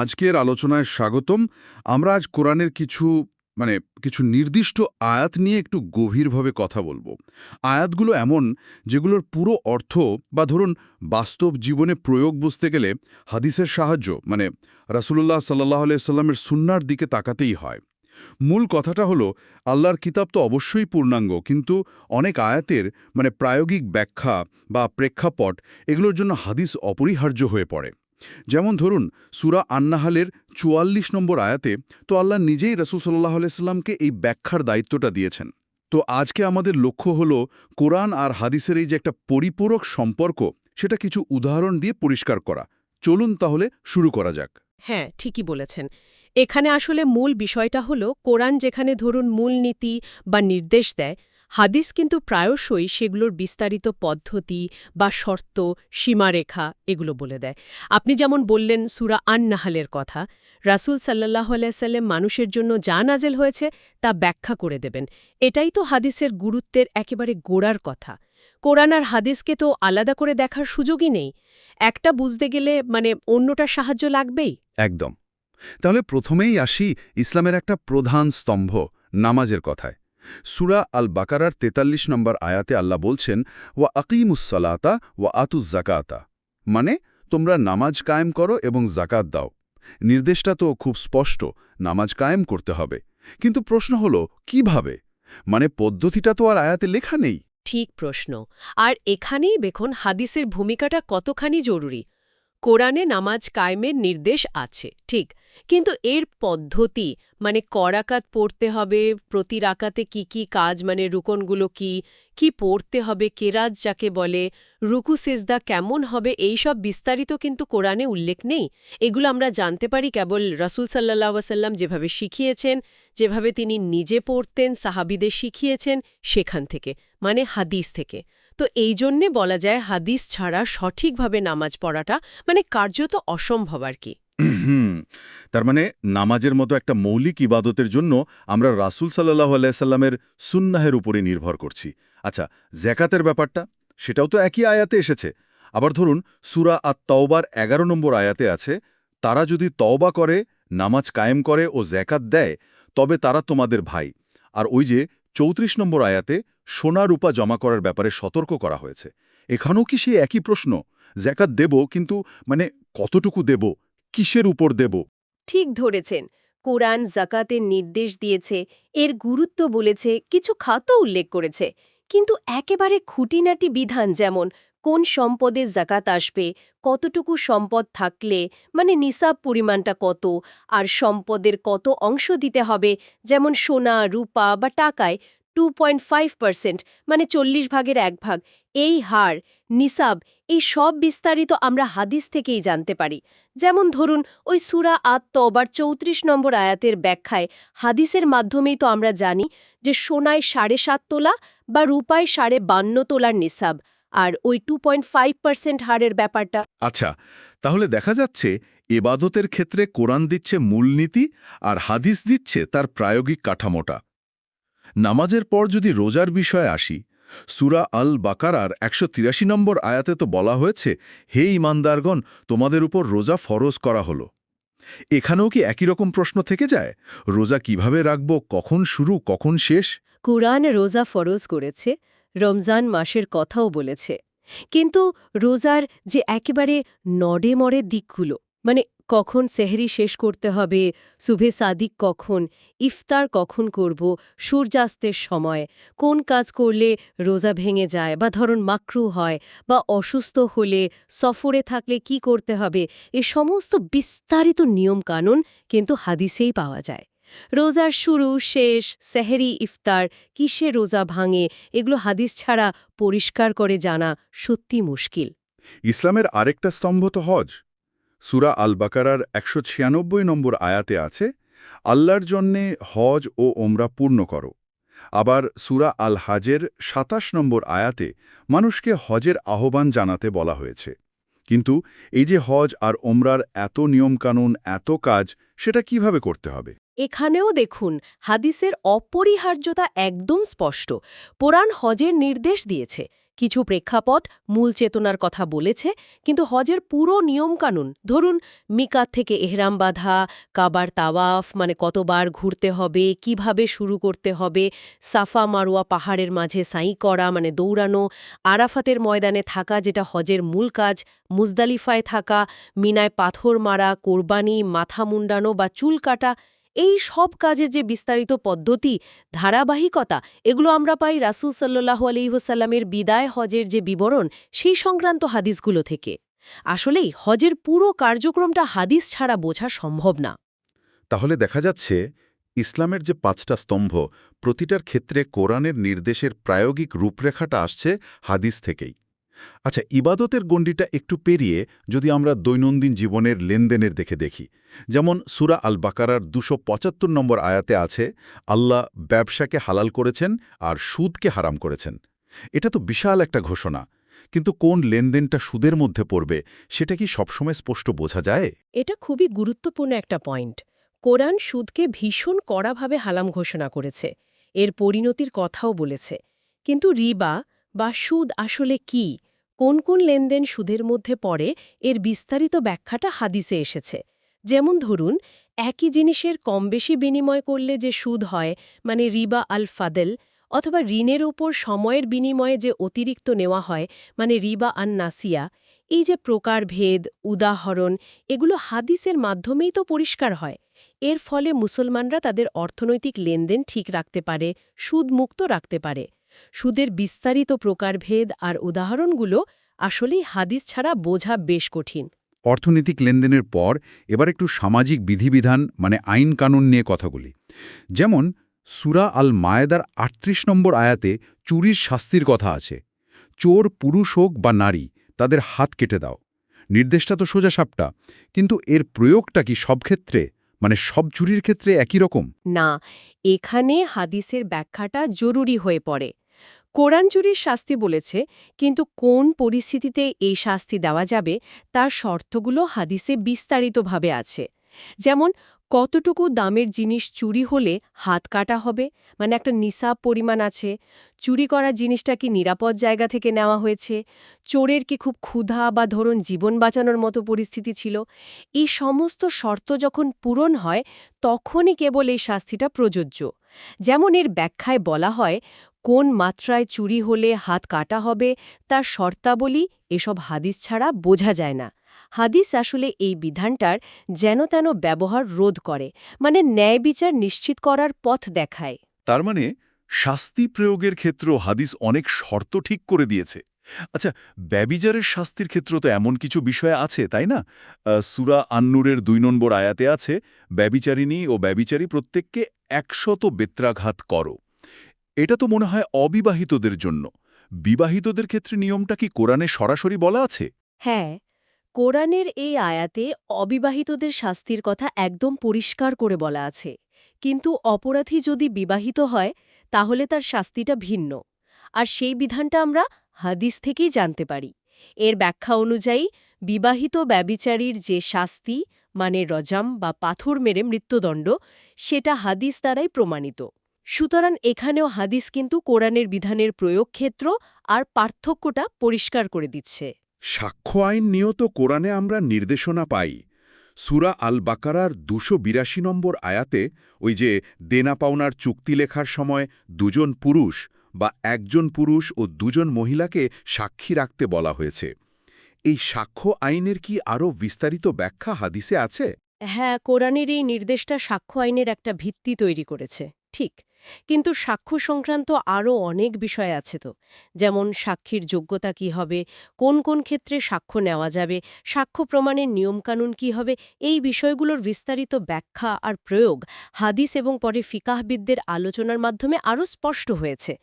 আজকের আলোচনায় স্বাগতম। আমরা আজ কোরআনের কিছু মানে কিছু নির্দিষ্ট আয়াত নিয়ে একটু গভীরভাবে কথা বলব। আয়াতগুলো এমন, যেগুলোর পুরো অর্থ বা ধরুন বাস্তব জীবনে প্রয়োগ বুঝতে গেলে হাদিসের সাহায্য মানে রাসুলুল্লাহ সাল্লাহ সাল্লামের সুন্নার দিকে তাকাতেই হয়। মূল কথাটা হলো, আল্লাহর কিতাব তো অবশ্যই পূর্ণাঙ্গ, কিন্তু অনেক আয়াতের মানে প্রায়োগিক ব্যাখ্যা বা প্রেক্ষাপট, এগুলোর জন্য হাদিস অপরিহার্য হয়ে পড়ে। যেমন ধরুন, সুরা আন্নাহালের চুয়াল্লিশ নম্বর আয়াতে, তো আল্লাহ নিজেই রসুল সাল্লাহ আলাইস্লামকে এই ব্যাখ্যার দায়িত্বটা দিয়েছেন। তো আজকে আমাদের লক্ষ্য হল কোরআন আর হাদিসের এই যে একটা পরিপূরক সম্পর্ক, সেটা কিছু উদাহরণ দিয়ে পরিষ্কার করা। চলুন তাহলে শুরু করা যাক। হ্যাঁ ঠিকই বলেছেন। এখানে আসলে মূল বিষয়টা হলো কোরআন যেখানে ধরুন মূলনীতি বা নির্দেশ দেয় হাদিস কিন্তু প্রায়শই সেগুলোর বিস্তারিত পদ্ধতি বা শর্ত, সীমারেখা এগুলো বলে দেয়। আপনি যেমন বললেন সুরা আন নাহালের কথা, রাসুল সাল্লাহ আলাইসাল্লাম মানুষের জন্য যা নাজেল হয়েছে তা ব্যাখ্যা করে দেবেন। এটাই তো হাদিসের গুরুত্বের একেবারে গোড়ার কথা। কোরআন আর হাদিসকে তো আলাদা করে দেখার সুযোগই নেই। একটা বুঝতে গেলে মানে অন্যটার সাহায্য লাগবেই। একদম। তাহলে প্রথমেই আসি ইসলামের একটা প্রধান স্তম্ভ, নামাজের কথায়। সুরা আল বাকারার ৪৩ নম্বর আয়াতে আল্লাহ বলছেন, ওয়া আকিমুসলাতা ওয়া আতুজ জাকাতা মানে তোমরা নামাজ কায়েম করো এবং জাকাত দাও। নির্দেশটা তো খুব স্পষ্ট, নামাজ কায়েম করতে হবে। কিন্তু প্রশ্ন হলো, কীভাবে? মানে পদ্ধতিটা তো আর আয়াতে লেখা নেই। ঠিক প্রশ্ন। আর এখানেই দেখুন, হাদিসের ভূমিকাটা কতখানি জরুরি। কোরআনে নামাজ কায়েমের নির্দেশ আছে, ঠিক। কিন্তু এর পদ্ধতি মানে করাকাত পড়তে হবে, প্রতি রাকাতে কি কি কাজ মানে রুকনগুলো কি কি পড়তে হবে কেরাজ যাকে বলে, রুকু, সেজদা কেমন হবে, এই সব বিস্তারিত কিন্তু কোরআনে উল্লেখ নেই। এগুলো আমরা জানতে পারি কেবল রসুল সাল্লাহ ওয়াসাল্লাম যেভাবে শিখিয়েছেন, যেভাবে তিনি নিজে পড়তেন, সাহাবিদের শিখিয়েছেন সেখান থেকে মানে হাদিস থেকে। তো এই জন্যে বলা যায় হাদিস ছাড়া সঠিকভাবে নামাজ পড়াটা মানে কার্যত অসম্ভব আর কি। তার মানে নামাজের মতো একটা মৌলিক ইবাদতের জন্য আমরা রাসুল সাল্লাহ আলাইসাল্লামের সুন্নাহের উপরে নির্ভর করছি। আচ্ছা জ্যাকাতের ব্যাপারটা? সেটাও তো একই আয়াতে এসেছে। আবার ধরুন, সুরা আর তওবার এগারো নম্বর আয়াতে আছে, তারা যদি তওবা করে, নামাজ কায়েম করে ও জ্যাকাত দেয়, তবে তারা তোমাদের ভাই। আর ওই যে চৌত্রিশ নম্বর আয়াতে সোনা রূপা জমা করার ব্যাপারে সতর্ক করা হয়েছে। এখানেও কি সেই একই প্রশ্ন? জ্যাকাত দেব, কিন্তু মানে কতটুকু দেব? কিসের উপর দেব? ঠিক ধরেছেন। কোরআন জাকাতের নির্দেশ দিয়েছে, এর গুরুত্ব বলেছে, কিছু খাতও উল্লেখ করেছে। কিন্তু একেবারে খুঁটিনাটি বিধান যেমন, কোন সম্পদে জাকাত আসবে, কতটুকু সম্পদ থাকলে মানে নিসাব পরিমাণটা কত, আর সম্পদের কত অংশ দিতে হবে, যেমন সোনা, রূপা বা টাকায় টু পয়েন্ট ফাইভ পার্সেন্ট মানে চল্লিশ ভাগের এক ভাগ। এই হার, নিসাব, এই সব বিস্তারিত আমরা হাদিস থেকেই জানতে পারি। যেমন ধরুন, ওই সুরা আত্মবার চৌত্রিশ নম্বর আয়াতের ব্যাখ্যায় হাদিসের মাধ্যমেই তো আমরা জানি যে সোনায় সাড়ে সাত তোলা বা রূপায় সাড়ে বান্ন তোলার নিসাব। আর ওই টু পয়েন্ট ফাইভ পার্সেন্ট হারের ব্যাপারটা আচ্ছা তাহলে দেখা যাচ্ছে এবাদতের ক্ষেত্রে কোরআন দিচ্ছে মূলনীতি আর হাদিস দিচ্ছে তার প্রায়োগিক কাঠামোটা। নামাজের পর যদি রোজার বিষয়ে আসি, সুরা আল বাকারার একশো তিরাশি নম্বর আয়াতে তো বলা হয়েছে, হে ইমানদারগণ তোমাদের উপর রোজা ফরজ করা হলো। এখানেও কি একই রকম প্রশ্ন থেকে যায়? রোজা কীভাবে রাখব? কখন শুরু? কখন শেষ? কুরআন রোজা ফরজ করেছে, রমজান মাসের কথাও বলেছে। কিন্তু রোজার যে একেবারে নডে মরে দিকগুলো মানে কখন সেহরি শেষ করতে হবে সুভে সাদিক কখন, ইফতার কখন করব, সূর্যাস্তের সময়, কোন কাজ করলে রোজা ভেঙে যায় বা ধরুন মাকরু হয় বা অসুস্থ হলে সফরে থাকলে কি করতে হবে, এ সমস্ত বিস্তারিত নিয়মকানুন কিন্তু হাদিসেই পাওয়া যায়। রোজার শুরু, শেষ, সেহেরি, ইফতার, কিসে রোজা ভাঙে, এগুলো হাদিস ছাড়া পরিষ্কার করে জানা সত্যি মুশকিল। ইসলামের আরেকটা স্তম্ভ তো হজ। সুরা আল বাকারার একশো ছিয়ানব্বই নম্বর আয়াতে আছে, আল্লাহর জন্যে হজ ও ওমরা পূর্ণ করো। আবার সুরা আল হাজের সাতাশ নম্বর আয়াতে মানুষকে হজের আহ্বান জানাতে বলা হয়েছে। কিন্তু এই যে হজ আর ওমরার এত নিয়মকানুন, এত কাজ, সেটা কীভাবে করতে হবে? এখানেও দেখুন, হাদিসের অপরিহার্যতা একদম স্পষ্ট। পুরাণ হজের নির্দেশ দিয়েছে। কিছু প্রেক্ষাপট মূল চেতনার কথা বলেছে, কিন্তু হজের পুরো নিয়মকানুন, ধরুন মিকাত থেকে এহরাম বাঁধা, কাবার তাওয়াফ মানে কতবার ঘুরতে হবে, কীভাবে শুরু করতে হবে, সাফা মারুয়া পাহাড়ের মাঝে সাই করা মানে দৌড়ানো, আরাফাতের ময়দানে থাকা, যেটা হজের মূল কাজ, মুজদালিফায় থাকা, মিনায় পাথর মারা, কোরবানি, মাথা মুন্ডানো বা চুল কাটা এই সব কাজের যে বিস্তারিত পদ্ধতি, ধারাবাহিকতা, এগুলো আমরা পাই রাসুল সাল্লাহ আলিহসাল্লামের বিদায় হজের যে বিবরণ, সেই সংক্রান্ত হাদিসগুলো থেকে। আসলেই হজের পুরো কার্যক্রমটা হাদিস ছাড়া বোঝা সম্ভব না। তাহলে দেখা যাচ্ছে, ইসলামের যে পাঁচটা স্তম্ভ, প্রতিটার ক্ষেত্রে কোরআনের নির্দেশের প্রায়োগিক রূপরেখাটা আসছে হাদিস থেকেই। আচ্ছা ইবাদতের গণ্ডিটা একটু পেরিয়ে যদি আমরা দৈনন্দিন জীবনের লেনদেনের দেখে দেখি, যেমন সুরা আল বাকারার দুশো পঁচাত্তর নম্বর আয়াতে আছে, আল্লাহ ব্যবসাকে হালাল করেছেন আর সুদকে হারাম করেছেন। এটা তো বিশাল একটা ঘোষণা, কিন্তু কোন লেনদেনটা সুদের মধ্যে পড়বে, সেটা কি সবসময় স্পষ্ট বোঝা যায়? এটা খুবই গুরুত্বপূর্ণ একটা পয়েন্ট। কোরআন সুদকে ভীষণ কড়াভাবে হালাম ঘোষণা করেছে, এর পরিণতির কথাও বলেছে। কিন্তু রিবা বা সুদ আসলে কি, কোন কোন লেনদেন সুদের মধ্যে পড়ে, এর বিস্তারিত ব্যাখ্যাটা হাদিসে এসেছে। যেমন ধরুন, একই জিনিসের কম বেশি বিনিময় করলে যে সুদ হয় মানে রিবা আল ফাদেল, অথবা ঋণের ওপর সময়ের বিনিময়ে যে অতিরিক্ত নেওয়া হয় মানে রিবা আন নাসিয়া, এই যে প্রকারভেদ উদাহরণ, এগুলো হাদিসের মাধ্যমেই তো পরিষ্কার হয়। এর ফলে মুসলমানরা তাদের অর্থনৈতিক লেনদেন ঠিক রাখতে পারে সুদ মুক্ত রাখতে পারে। সুদের বিস্তারিত প্রকারভেদ আর উদাহরণগুলো আসলেই হাদিস ছাড়া বোঝা বেশ কঠিন। অর্থনৈতিক লেনদেনের পর এবার একটু সামাজিক বিধিবিধান মানে আইন কানুন নিয়ে কথাগুলি যেমন সুরা আল মায়েদার আটত্রিশ নম্বর আয়াতে চুরির শাস্তির কথা আছে। চোর পুরুষ হোক বা নারী তাদের হাত কেটে দাও। নির্দেশটা তো সোজা সাপটা। কিন্তু এর প্রয়োগটা কি সব ক্ষেত্রে? মানে সব চুরির ক্ষেত্রে একই রকম? না এখানে হাদিসের ব্যাখ্যাটা জরুরি হয়ে পড়ে। কোরআন চুরির শাস্তি বলেছে, কিন্তু কোন পরিস্থিতিতে এই শাস্তি দেওয়া যাবে তার শর্তগুলো হাদিসে বিস্তারিতভাবে আছে। যেমন, কতটুকু দামের জিনিস চুরি হলে হাত কাটা হবে? মানে একটা নিসাব পরিমাণ আছে। চুরি করা জিনিসটা কি নিরাপদ জায়গা থেকে নেওয়া হয়েছে? চোরের কি খুব ক্ষুধা বা ধরুন জীবন বাঁচানোর মতো পরিস্থিতি ছিল? এই সমস্ত শর্ত যখন পূরণ হয়, তখনই কেবল এই শাস্তিটা প্রযোজ্য। যেমন এর ব্যাখ্যায় বলা হয় কোন মাত্রায় চুরি হলে হাত কাটা হবে তার শর্তাবলী এসব হাদিস ছাড়া বোঝা যায় না। হাদিস আসলে এই বিধানটার যেন তেন ব্যবহার রোধ করে মানে ন্যায় বিচার নিশ্চিত করার পথ দেখায়। তার মানে শাস্তি প্রয়োগের ক্ষেত্রেও হাদিস অনেক শর্ত ঠিক করে দিয়েছে। আচ্ছা ব্যবিচারের শাস্তির ক্ষেত্র তো এমন কিছু বিষয় আছে, তাই না? সুরা আন্নুরের দুই নম্বর আয়াতে আছে, ব্যবিচারিণী ও ব্যবিচারী প্রত্যেককে একশত বেত্রাঘাত করো। এটা তো মনে হয় অবিবাহিতদের জন্য। বিবাহিতদের ক্ষেত্রে নিয়মটা কি কোরআনে সরাসরি বলা আছে? হ্যাঁ কোরআনের এই আয়াতে অবিবাহিতদের শাস্তির কথা একদম পরিষ্কার করে বলা আছে। কিন্তু অপরাধী যদি বিবাহিত হয়, তাহলে তার শাস্তিটা ভিন্ন। আর সেই বিধানটা আমরা হাদিস থেকেই জানতে পারি। এর ব্যাখ্যা অনুযায়ী, বিবাহিত ব্যবিচারীর যে শাস্তি মানে রজাম বা পাথর মেরে মৃত্যুদণ্ড, সেটা হাদিস দ্বারাই প্রমাণিত। সুতরাং এখানেও হাদিস কিন্তু কোরআনের বিধানের প্রয়োগক্ষেত্র আর পার্থক্যটা পরিষ্কার করে দিচ্ছে। সাক্ষ্য আইন নিয়ত কোরআনে আমরা নির্দেশনা পাই। সুরা আল বাকারার দুশো বিরাশি নম্বর আয়াতে ওই যে দেনা পাওনার চুক্তি লেখার সময় দুজন পুরুষ বা একজন পুরুষ ও দুজন মহিলাকে সাক্ষী রাখতে বলা হয়েছে। এই সাক্ষ্য আইনের কি আরও বিস্তারিত ব্যাখ্যা হাদিসে আছে? হ্যাঁ কোরআনের এই নির্দেশটা সাক্ষ্য আইনের একটা ভিত্তি তৈরি করেছে। ঠিক। কিন্তু সাক্ষ্য সংক্রান্ত আরও অনেক বিষয় আছে তো। যেমন সাক্ষীর যোগ্যতা কি হবে, কোন কোন ক্ষেত্রে সাক্ষ্য নেওয়া যাবে, সাক্ষ্য প্রমাণের নিয়মকানুন কি হবে, এই বিষয়গুলোর বিস্তারিত ব্যাখ্যা আর প্রয়োগ হাদিস এবং পরে ফিকাহবিদদের আলোচনার মাধ্যমে আরও স্পষ্ট হয়েছে।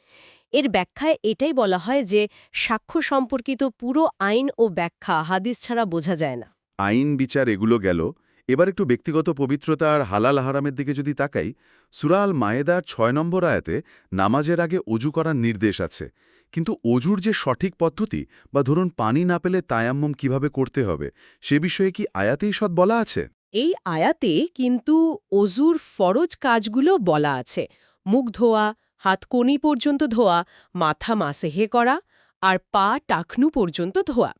এর ব্যাখ্যায় এটাই বলা হয় যে, সাক্ষ্য সম্পর্কিত পুরো আইন ও ব্যাখ্যা হাদিস ছাড়া বোঝা যায় না। আইন বিচার এগুলো গেল এবার একটু ব্যক্তিগত পবিত্রতা আর হালাল হারামের দিকে যদি তাকাই সুরাল মায়েদার ছয় নম্বর আয়াতে নামাজের আগে অজু করার নির্দেশ আছে। কিন্তু অজুর যে সঠিক পদ্ধতি বা ধরুন পানি না পেলে তায়াম্মম কীভাবে করতে হবে, সে বিষয়ে কি আয়াতেই সৎ বলা আছে? এই আয়াতে কিন্তু অজুর ফরজ কাজগুলো বলা আছে। মুখ ধোয়া, হাত কোনি পর্যন্ত ধোয়া, মাথা মাসেহে করা, আর পা টাকনু পর্যন্ত ধোয়া।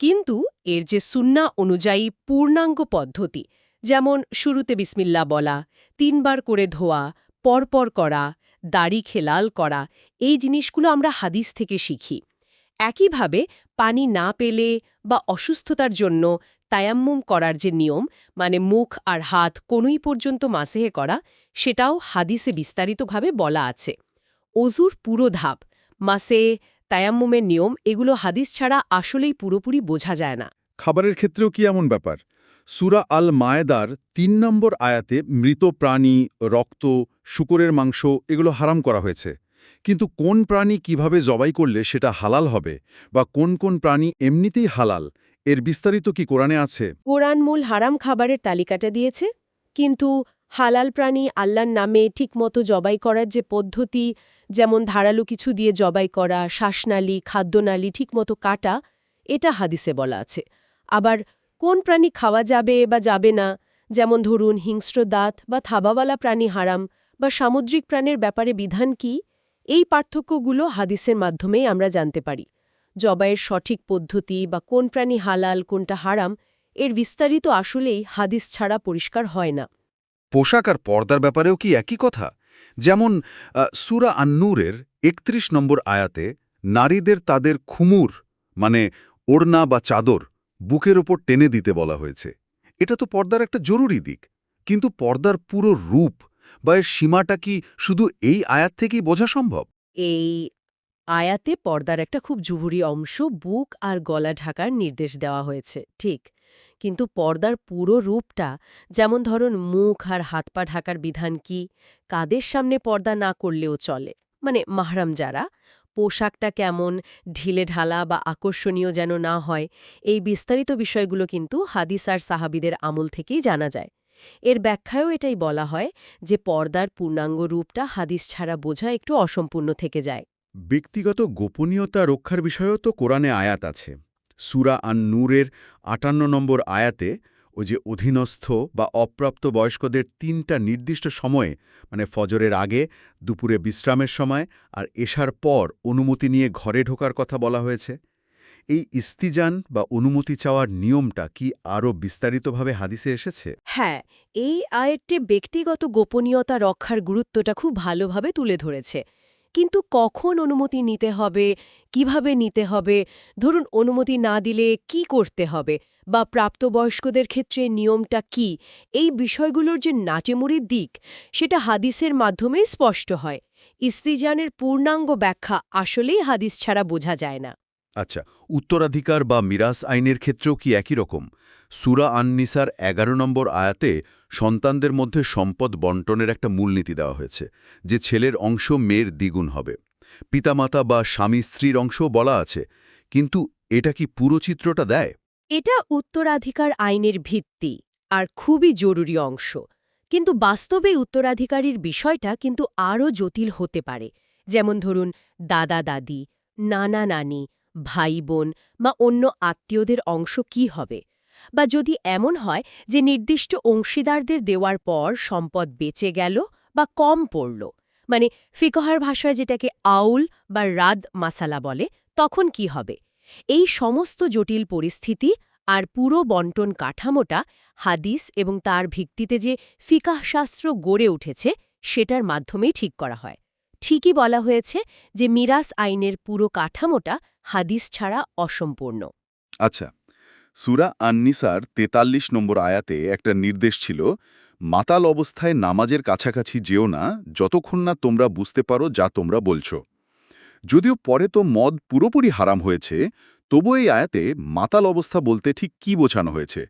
কিন্তু এর যে সুন্না অনুযায়ী পূর্ণাঙ্গ পদ্ধতি, যেমন শুরুতে বিসমিল্লা বলা, তিনবার করে ধোয়া, পরপর করা, দাড়ি খেলাল করা, এই জিনিসগুলো আমরা হাদিস থেকে শিখি। একইভাবে পানি না পেলে বা অসুস্থতার জন্য তায়াম্মুম করার যে নিয়ম মানে মুখ আর হাত কোনই পর্যন্ত মাসেহে করা, সেটাও হাদিসে বিস্তারিতভাবে বলা আছে। অজুর পুরো ধাপ, মাসে তায়াম্মুমের নিয়ম এগুলো হাদিস ছাড়া আসলেই পুরোপুরি বোঝা যায় না। খাবারের ক্ষেত্রেও কি এমন ব্যাপার? সুরা আল মায়েদার তিন নম্বর আয়াতে মৃত প্রাণী রক্ত শুকরের মাংস এগুলো হারাম করা হয়েছে। কিন্তু কোন প্রাণী কীভাবে জবাই করলে সেটা হালাল হবে বা কোন কোন প্রাণী এমনিতেই হালাল এর বিস্তারিত কি কোরআনে আছে? কোরআন মূল হারাম খাবারের তালিকাটা দিয়েছে কিন্তু হালাল প্রাণী আল্লাহর নামে ঠিকমতো জবাই করার যে পদ্ধতি যেমন ধারালো কিছু দিয়ে জবাই করা, শ্বাসনালী, খাদ্যনালী ঠিকমতো কাটা, এটা হাদিসে বলা আছে। আবার কোন প্রাণী খাওয়া যাবে বা যাবে না, যেমন ধরুন হিংস্র দাঁত বা থাবাওয়ালা প্রাণী হারাম বা সামুদ্রিক প্রাণের ব্যাপারে বিধান কি, এই পার্থক্যগুলো হাদিসের মাধ্যমেই আমরা জানতে পারি। জবাইয়ের সঠিক পদ্ধতি বা কোন প্রাণী হালাল, কোনটা হারাম, এর বিস্তারিত আসলেই হাদিস ছাড়া পরিষ্কার হয় না। পোশাক আর পর্দার ব্যাপারেও কি একই কথা? যেমন সুরা আন্নুরের একত্রিশ নম্বর আয়াতে নারীদের তাদের খুমুর মানে ওড়না বা চাদর, বুকের ওপর টেনে দিতে বলা হয়েছে। এটা তো পর্দার একটা জরুরি দিক। কিন্তু পর্দার পুরো রূপ বা এর সীমাটা কি শুধু এই আয়াত থেকেই বোঝা সম্ভব? এই আয়াতে পর্দার একটা খুব জরুরি অংশ বুক আর গলা ঢাকার নির্দেশ দেওয়া হয়েছে, ঠিক। কিন্তু পর্দার পুরো রূপটা, যেমন ধরুন মুখ আর হাত পা ঢাকার বিধান কি, কাদের সামনে পর্দা না করলেও চলে? মানে মাহরাম যারা, পোশাকটা কেমন, ঢিলে ঢালা বা আকর্ষণীয় যেন না হয়, এই বিস্তারিত বিষয়গুলো কিন্তু হাদিস আর সাহাবিদের আমল থেকেই জানা যায়। এর ব্যাখ্যায়ও এটাই বলা হয় যে পর্দার পূর্ণাঙ্গ রূপটা হাদিস ছাড়া বোঝা একটু অসম্পূর্ণ থেকে যায়। ব্যক্তিগত গোপনীয়তা রক্ষার বিষয়েও তো কোরআনে আয়াত আছে। সুরা আন নূরের আটান্ন নম্বর আয়াতে ও যে অধীনস্থ বা অপ্রাপ্ত বয়স্কদের তিনটা নির্দিষ্ট সময়ে মানে ফজরের আগে, দুপুরে বিশ্রামের সময় আর এশার পর অনুমতি নিয়ে ঘরে ঢোকার কথা বলা হয়েছে। এই ইস্তিজান বা অনুমতি চাওয়ার নিয়মটা কি আরও বিস্তারিতভাবে হাদিসে এসেছে? হ্যাঁ এই আয়েরটি ব্যক্তিগত গোপনীয়তা রক্ষার গুরুত্বটা খুব ভালোভাবে তুলে ধরেছে। কিন্তু কখন অনুমতি নিতে হবে, কীভাবে নিতে হবে? ধরুন, অনুমতি না দিলে কি করতে হবে? বা প্রাপ্তবয়স্কদের ক্ষেত্রে নিয়মটা কি? এই বিষয়গুলোর যে নাচেমুড়ির দিক, সেটা হাদিসের মাধ্যমে স্পষ্ট হয়। ইস্তিজানের পূর্ণাঙ্গ ব্যাখ্যা আসলেই হাদিস ছাড়া বোঝা যায় না। আচ্ছা উত্তরাধিকার বা মিরাস আইনের ক্ষেত্রেও কি একই রকম? সুরা আননিসার এগারো নম্বর আয়াতে সন্তানদের মধ্যে সম্পদ বন্টনের একটা মূলনীতি দেওয়া হয়েছে, যে ছেলের অংশ মেয়ের দ্বিগুণ হবে। পিতামাতা বা স্বামী স্ত্রীর অংশও বলা আছে, কিন্তু এটা কি পুরো চিত্রটা দেয়? এটা উত্তরাধিকার আইনের ভিত্তি, আর খুবই জরুরি অংশ। কিন্তু বাস্তবে উত্তরাধিকারীর বিষয়টা কিন্তু আরও জটিল হতে পারে। যেমন ধরুন দাদা দাদি নানা নানি ভাই বোন বা অন্য আত্মীয়দের অংশ কি হবে? বা যদি এমন হয় যে নির্দিষ্ট অংশীদারদের দেওয়ার পর সম্পদ বেঁচে গেল বা কম পড়ল মানে ফিকহার ভাষায় যেটাকে আউল বা রাদ মাসালা বলে, তখন কি হবে? এই সমস্ত জটিল পরিস্থিতি আর পুরো বন্টন কাঠামোটা হাদিস এবং তার ভিত্তিতে যে ফিকাহশাস্ত্র গড়ে উঠেছে, সেটার মাধ্যমেই ঠিক করা হয়। ঠিকই বলা হয়েছে যে মিরাস আইনের পুরো কাঠামোটা হাদিস ছাড়া অসম্পূর্ণ। আচ্ছা সুরা আননিসার তেতাল্লিশ নম্বর আয়াতে একটা নির্দেশ ছিল মাতাল অবস্থায় নামাজের কাছাকাছি যেও না যতক্ষণ না তোমরা বুঝতে পারো যা তোমরা বলছো। যদিও পরে তো মদ পুরোপুরি হারাম হয়েছে তবু এই আয়াতে মাতাল অবস্থা বলতে ঠিক কি বোঝানো হয়েছে?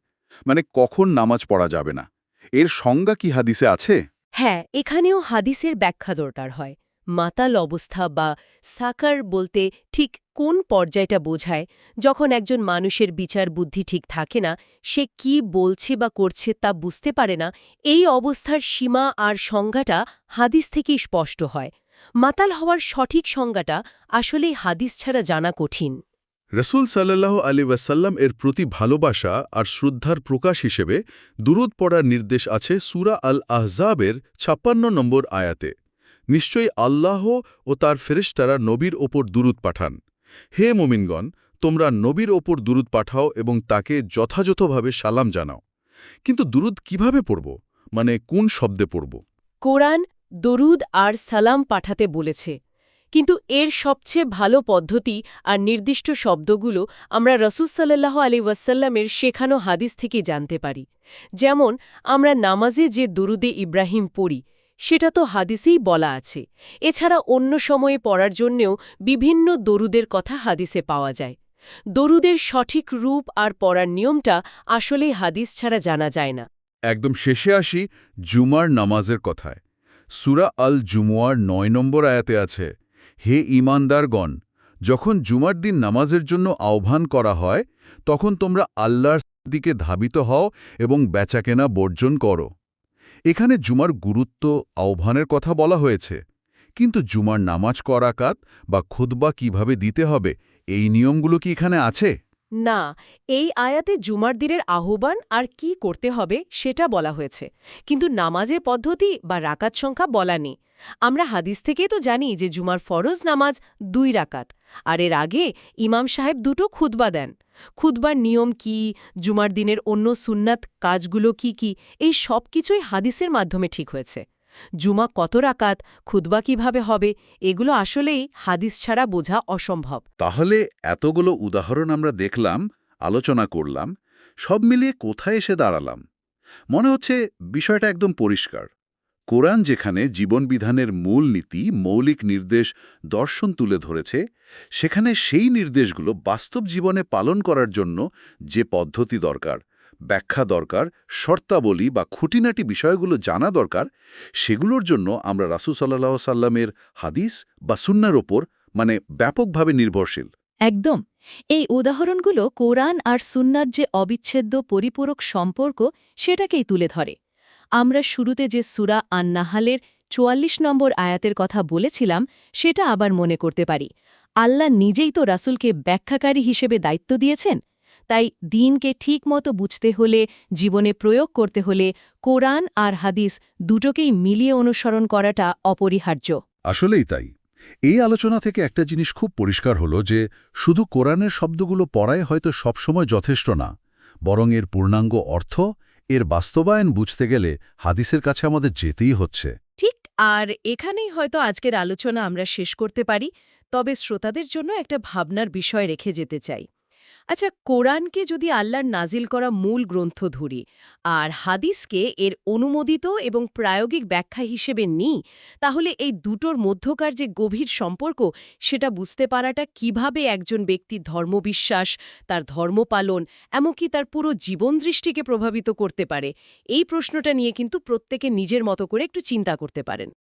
মানে কখন নামাজ পড়া যাবে না? এর সংজ্ঞা কি হাদিসে আছে? হ্যাঁ এখানেও হাদিসের ব্যাখ্যা দরকার হয়। মাতাল অবস্থা বা সাকার বলতে ঠিক কোন পর্যায়টা বোঝায়? যখন একজন মানুষের বিচার বুদ্ধি ঠিক থাকে না, সে কি বলছে বা করছে তা বুঝতে পারে না, এই অবস্থার সীমা আর সংজ্ঞাটা হাদিস থেকেই স্পষ্ট হয়। মাতাল হওয়ার সঠিক সংজ্ঞাটা আসলেই হাদিস ছাড়া জানা কঠিন। রসুল সাল্লাহ আলী ওয়াসাল্লাম এর প্রতি ভালোবাসা আর শ্রদ্ধার প্রকাশ হিসেবে দুরুদ পড়ার নির্দেশ আছে সুরা আল আহজাবের ছাপ্পান্ন নম্বর আয়াতে। নিশ্চয়ই আল্লাহ ও তার ফেরেশতারা নবীর ওপর দুরুদ পাঠান। হে মোমিনগণ, তোমরা নবীর ওপর দুরুদ পাঠাও এবং তাকে যথাযথভাবে সালাম জানাও। কিন্তু দুরুদ কীভাবে পড়ব? মানে কোন শব্দে পড়ব? কোরআন দরুদ আর সালাম পাঠাতে বলেছে। কিন্তু এর সবচেয়ে ভালো পদ্ধতি আর নির্দিষ্ট শব্দগুলো আমরা রসুল সাল্লাহ আলী ওয়াসাল্লামের শেখানো হাদিস থেকে জানতে পারি। যেমন, আমরা নামাজে যে দরুদে ইব্রাহিম পড়ি সেটা তো হাদিসেই বলা আছে। এছাড়া অন্য সময়ে পড়ার জন্যেও বিভিন্ন দরুদের কথা হাদিসে পাওয়া যায়। দরুদের সঠিক রূপ আর পড়ার নিয়মটা আসলেই হাদিস ছাড়া জানা যায় না। একদম শেষে আসি জুমার নামাজের কথায়। সুরা আল জুমুয়ার নয় নম্বর আয়াতে আছে, হে ইমানদারগণ যখন জুমার দিন নামাজের জন্য আহ্বান করা হয়, তখন তোমরা আল্লাহর দিকে ধাবিত হও এবং বেচাকেনা বর্জন করো। এখানে জুমার গুরুত্ব আহ্বানের কথা বলা হয়েছে। কিন্তু জুমার নামাজ করাকাত বা খুদ্া কীভাবে দিতে হবে, এই নিয়মগুলো কি এখানে আছে? না, এই আয়াতে জুমার দিনের আহ্বান আর কি করতে হবে সেটা বলা হয়েছে। কিন্তু নামাজের পদ্ধতি বা রাকাত সংখ্যা বলা নেই। আমরা হাদিস থেকেই তো জানি যে জুমার ফরজ নামাজ দুই রাকাত, আর এর আগে ইমাম সাহেব দুটো খুতবা দেন। খুতবার নিয়ম কি, জুমার দিনের অন্য সুন্নাত কাজগুলো কি কি, এই সব কিছুই হাদিসের মাধ্যমে ঠিক হয়েছে। জুমা কত রাকাত, খুতবা কীভাবে হবে, এগুলো আসলেই হাদিস ছাড়া বোঝা অসম্ভব। তাহলে এতগুলো উদাহরণ আমরা দেখলাম, আলোচনা করলাম, সব মিলিয়ে কোথায় এসে দাঁড়ালাম? মনে হচ্ছে বিষয়টা একদম পরিষ্কার। কোরআন যেখানে জীবনবিধানের মূল নীতি, মৌলিক নির্দেশ দর্শন তুলে ধরেছে, সেখানে সেই নির্দেশগুলো বাস্তব জীবনে পালন করার জন্য যে পদ্ধতি দরকার, ব্যাখ্যা দরকার, শর্তাবলী বা খুঁটিনাটি বিষয়গুলো জানা দরকার, সেগুলোর জন্য আমরা রাসু সাল্লাহ সাল্লামের হাদিস বা সুন্নার ওপর মানে ব্যাপকভাবে নির্ভরশীল। একদম। এই উদাহরণগুলো কোরআন আর সুন্নার যে অবিচ্ছেদ্য পরিপূরক সম্পর্ক সেটাকেই তুলে ধরে। আমরা শুরুতে যে সুরা আন্নাহালের চুয়াল্লিশ নম্বর আয়াতের কথা বলেছিলাম, সেটা আবার মনে করতে পারি। আল্লাহ নিজেই তো রাসুলকে ব্যাখ্যাকারী হিসেবে দায়িত্ব দিয়েছেন। তাই দিনকে ঠিকমতো বুঝতে হলে, জীবনে প্রয়োগ করতে হলে কোরআন আর হাদিস দুটোকেই মিলিয়ে অনুসরণ করাটা অপরিহার্য। আসলেই তাই। এই আলোচনা থেকে একটা জিনিস খুব পরিষ্কার হলো যে, শুধু কোরআনের শব্দগুলো পড়ায় হয়তো সবসময় যথেষ্ট না, বরং এর পূর্ণাঙ্গ অর্থ এর বাস্তবায়ন বুঝতে গেলে হাদিসের কাছে আমাদের যেতেই হচ্ছে। ঠিক, আর এখানেই হয়তো আজকের আলোচনা আমরা শেষ করতে পারি, তবে শ্রোতাদের জন্য একটা ভাবনার বিষয় রেখে যেতে চাই। আচ্ছা কোরআনকে যদি আল্লাহর নাজিল করা মূল গ্রন্থ ধরি, আর হাদিসকে এর অনুমোদিত এবং প্রায়োগিক ব্যাখ্যা হিসেবে নিই, তাহলে এই দুটোর মধ্যকার যে গভীর সম্পর্ক, সেটা বুঝতে পারাটা কীভাবে একজন ব্যক্তির ধর্মবিশ্বাস, তার ধর্মপালন, এমনকি তার পুরো জীবনদৃষ্টিকে প্রভাবিত করতে পারে? এই প্রশ্নটা নিয়ে কিন্তু প্রত্যেকে নিজের মতো করে একটু চিন্তা করতে পারেন।